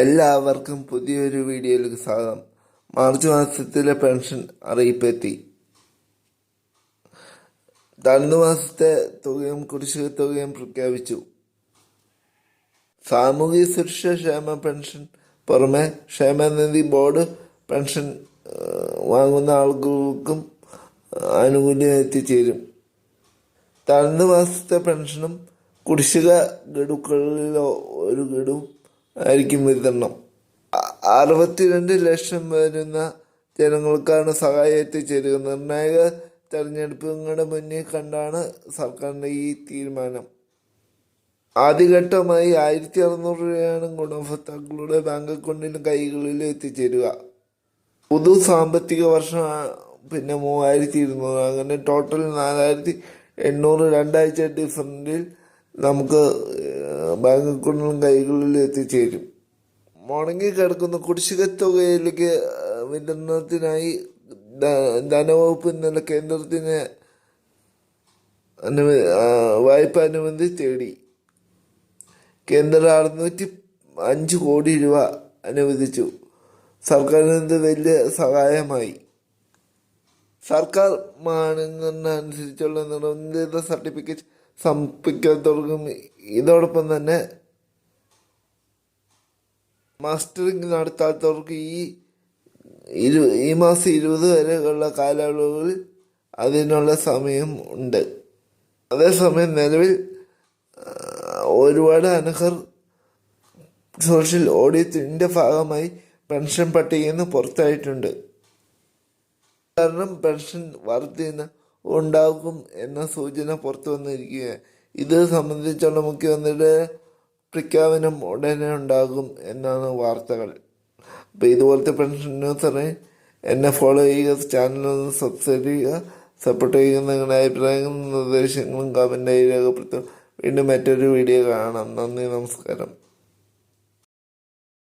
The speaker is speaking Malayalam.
എല്ലാവർക്കും പുതിയൊരു വീഡിയോയിലേക്ക് സ്വാഗതം. മാർച്ച് മാസത്തിലെ പെൻഷൻ അറിയിപ്പെത്തി. തന്നു മാസത്തെ തുകയും കുടിശ്ശിക തുകയും പ്രഖ്യാപിച്ചു. സാമൂഹിക സുരക്ഷാ ക്ഷേമ പെൻഷൻ പുറമെ ക്ഷേമനിധി ബോർഡ് പെൻഷൻ വാങ്ങുന്ന ആളുകൾക്കും ആനുകൂല്യം എത്തിച്ചേരും. തഴുന്ന മാസത്തെ പെൻഷനും കുടിശ്ശിക ഗഡുക്കളിലോ ഒരു ഗഡു ആയിരിക്കും വിതരണം. അറുപത്തിരണ്ട് ലക്ഷം വരുന്ന ജനങ്ങൾക്കാണ് സഹായം എത്തിച്ചേരുക നിർണായക തെരഞ്ഞെടുപ്പുകളുടെ മുന്നിൽ കണ്ടാണ് സർക്കാരിന്റെ ഈ തീരുമാനം. ആദ്യഘട്ടമായി ആയിരത്തി അറുന്നൂറ് രൂപയാണ് ഗുണഭോക്താക്കളുടെ ബാങ്ക് അക്കൗണ്ടിന് കൈകളിൽ എത്തിച്ചേരുക. പുതു സാമ്പത്തിക വർഷം പിന്നെ മൂവായിരത്തി ഇരുന്നൂറ് അങ്ങനെ ടോട്ടൽ നാലായിരത്തി എണ്ണൂറ്. രണ്ടാഴ്ച ഡിഫറന്റിൽ നമുക്ക് ബാങ്ക് അക്കൗണ്ടിലും കൈകളിൽ എത്തിച്ചേരും മുടങ്ങി കിടക്കുന്ന കുടിശ്ശിക തുകയിലേക്ക് വിതരണത്തിനായി ധനവകുപ്പ് ഇന്നലെ കേന്ദ്രത്തിന് അനുമതി വായ്പ അനുമതി തേടി. കേന്ദ്രം അറുന്നൂറ്റി അഞ്ച് കോടി രൂപ അനുവദിച്ചു. സർക്കാരിന് ഇത് വലിയ സഹായമായി. സർക്കാർ മാനദണ്ഡമനുസരിച്ചുള്ള നിർബന്ധിത സർട്ടിഫിക്കറ്റ് സമർപ്പിക്കാത്തവർക്കും ഇതോടൊപ്പം തന്നെ മാസ്റ്ററിംഗ് നടത്താത്തവർക്ക് ഈ ഇരു ഈ മാസം ഇരുപത് വരെയുള്ള കാലയളവുകളിൽ അതിനുള്ള സമയം ഉണ്ട്. അതേസമയം നിലവിൽ ഒരുപാട് അനഹർ സോഷ്യൽ ഓഡിറ്റിന്റെ ഭാഗമായി പെൻഷൻ പട്ടികയിൽ നിന്ന് പുറത്തായിട്ടുണ്ട്. കാരണം പെൻഷൻ വർധന ഉണ്ടാകും എന്ന സൂചന പുറത്തു വന്നിരിക്കുക ഇത് സംബന്ധിച്ചുള്ള മുഖ്യമന്ത്രിയുടെ പ്രഖ്യാപനം ഉടനെ ഉണ്ടാകും എന്നാണ് വാർത്തകൾ. അപ്പോൾ ഇതുപോലത്തെ പെൻഷൻ ന്യൂസറിനെ എന്നെ ഫോളോ ചെയ്യുക ചാനലൊന്ന് സബ്സ്ക്രൈബ് ചെയ്യുക സപ്പോർട്ട് ചെയ്യുക നിങ്ങളുടെ അഭിപ്രായങ്ങളും നിർദ്ദേശങ്ങളും കമന്റായി രേഖപ്പെടുത്തുക. വീണ്ടും മറ്റൊരു വീഡിയോ കാണാം. നന്ദി നമസ്കാരം.